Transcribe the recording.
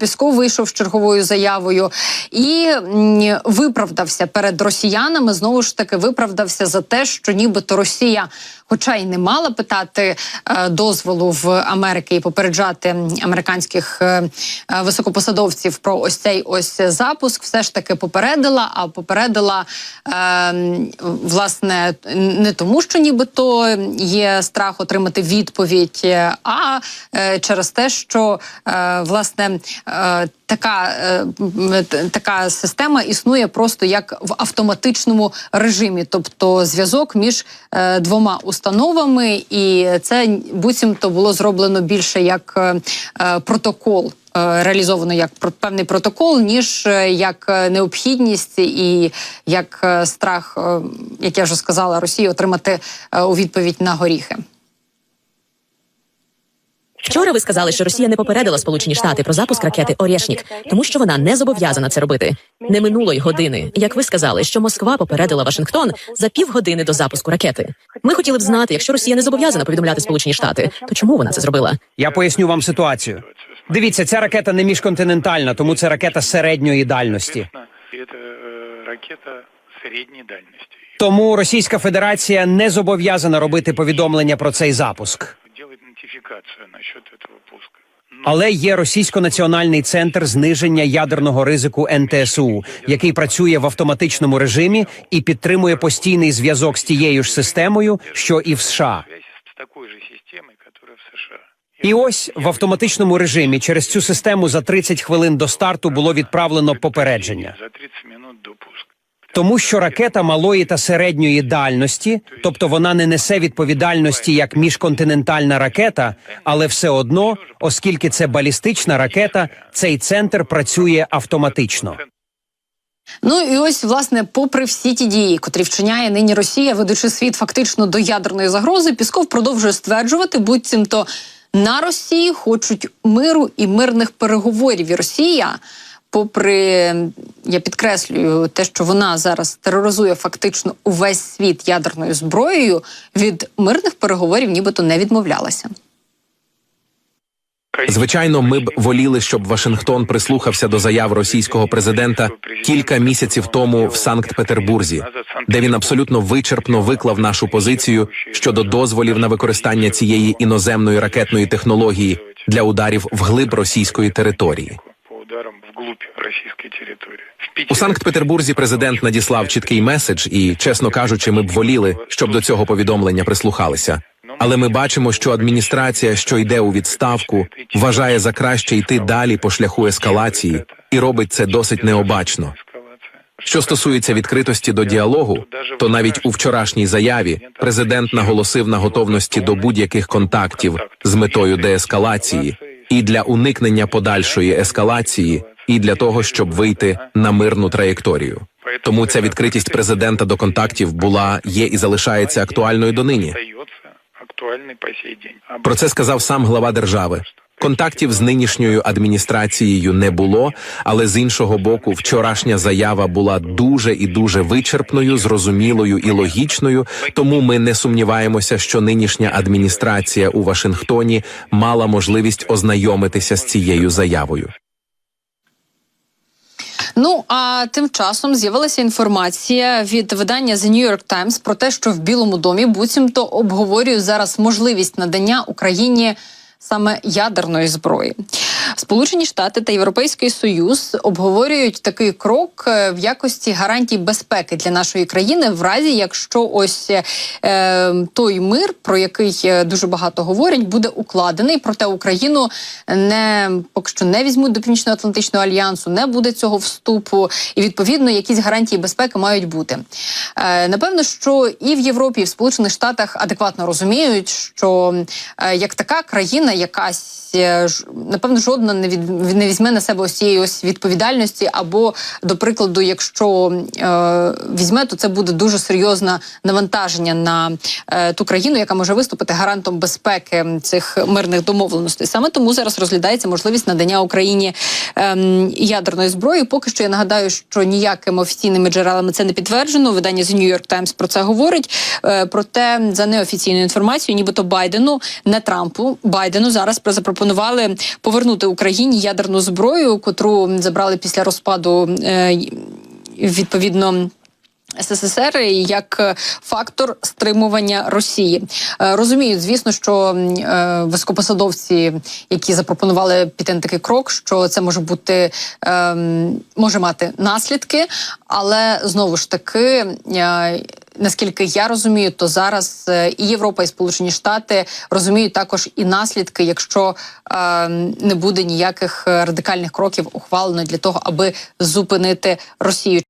Пісков вийшов з черговою заявою і виправдався перед росіянами. Знову ж таки, виправдався за те, що нібито Росія, хоча й не мала питати е, дозволу в Америки і попереджати американських е, е, високопосадовців про ось цей ось запуск, все ж таки попередила. А попередила власне не тому, що нібито є страх отримати відповідь, а через те, що власне така, е, м, т- така система існує просто як в автоматичному режимі, тобто зв'язок між е, двома установами, і це буцімто було зроблено більше як е, е, протокол. е, Реалізовано як певний протокол, ніж е, як е, необхідність і як е, страх, е, як я вже сказала, Росії отримати е, у відповідь на горіхи. Вчора ви сказали, що Росія не попередила Сполучені Штати про запуск ракети Орєшнік, тому що вона не зобов'язана це робити. Не минуло й години. Як ви сказали, що Москва попередила Вашингтон за півгодини до запуску ракети. Ми хотіли б знати, якщо Росія не зобов'язана повідомляти Сполучені Штати, то чому вона це зробила? Я поясню вам ситуацію. Дивіться, ця ракета не міжконтинентальна, тому це ракета середньої дальності. Э, ракета средней дальности. Тому Російська Федерація не зобов'язана робити повідомлення про цей запуск. Делать нотификацию насчет этого пуска. Але є російсько-національний центр зниження ядерного ризику НТСУ, який працює в автоматичному режимі і підтримує постійний зв'язок з тією ж системою, що і в США. І ось в автоматичному режимі через цю систему за 30 хвилин до старту було відправлено попередження. За 30 минут до пуска. Тому що ракета малої та середньої дальності, тобто вона не несе відповідальності як міжконтинентальна ракета, але все одно, оскільки це балістична ракета, цей центр працює автоматично. Ну і ось, власне, попри всі ті дії, котрі вчиняє нині Росія, ведучи світ фактично до ядерної загрози, Пісков продовжує стверджувати, буцімто на Росії хочуть миру і мирних переговорів. І Росія, попри я підкреслюю те, що вона зараз тероризує фактично увесь світ ядерною зброєю, від мирних переговорів нібито не відмовлялася. Звичайно, ми б воліли, щоб Вашингтон прислухався до заяв російського президента кілька місяців тому в Санкт-Петербурзі, де він абсолютно вичерпно виклав нашу позицію щодо дозволів на використання цієї іноземної ракетної технології для ударів вглиб російської території. По ударам вглубь российской территории. В У Санкт-Петербурзі президент надіслав чіткий меседж, і, чесно кажучи, ми б воліли, щоб до цього повідомлення прислухалися. Але ми бачимо, що адміністрація, що йде у відставку, вважає за краще йти далі по шляху ескалації і робить це досить необачно. Що стосується відкритості до діалогу, то навіть у вчорашній заяві президент наголосив на готовності до будь-яких контактів з метою деескалації і для уникнення подальшої ескалації, і для того, щоб вийти на мирну траєкторію. Тому ця відкритість президента до контактів була, є і залишається актуальною донині. Про це сказав сам глава держави. Контактів з нинішньою адміністрацією не було, але з іншого боку, вчорашня заява була дуже і дуже вичерпною, зрозумілою і логічною. Тому ми не сумніваємося, що нинішня адміністрація у Вашингтоні мала можливість ознайомитися з цією заявою. Ну а тим часом з'явилася інформація від видання The New York Times про те, що в Білому домі буцімто обговорюють зараз можливість надання Україні. Саме ядерної зброї, Сполучені Штати та Європейський Союз обговорюють такий крок е, в якості гарантій безпеки для нашої країни, в разі якщо ось е, той мир, про який е, дуже багато говорять, буде укладений. Проте Україну не поки що не візьмуть до Північно-Атлантичного альянсу, не буде цього вступу, і відповідно якісь гарантії безпеки мають бути. Е, напевно, що і в Європі, і в Сполучених Штатах адекватно розуміють, що е, як така країна, якась е, напевно жодна не від не візьме на себе ось цієї ось відповідальності, або до прикладу, якщо е, візьме, то це буде дуже серйозне навантаження на е, ту країну, яка може виступити гарантом безпеки цих мирних домовленостей. Саме тому зараз розглядається можливість надання Україні ем, ядерної зброї. Поки що я нагадаю, що ніякими офіційними джерелами це не підтверджено. Видання The New York Times про це говорить. Е, проте за неофіційною інформацією, нібито Байдену, не Трампу, Байдену зараз запропонували повернути Україні ядерну зброю, котру забрали після розпаду е, відповідно. СССР як е, фактор стримування Росії Е, розуміють, звісно, що е, високопосадовці, які запропонували піти на такий крок, що це може бути може мати наслідки, але знову ж таки. Наскільки я розумію, то зараз і Європа, і Сполучені Штати розуміють також і наслідки, якщо е, не буде ніяких радикальних кроків ухвалено для того, аби зупинити Росію.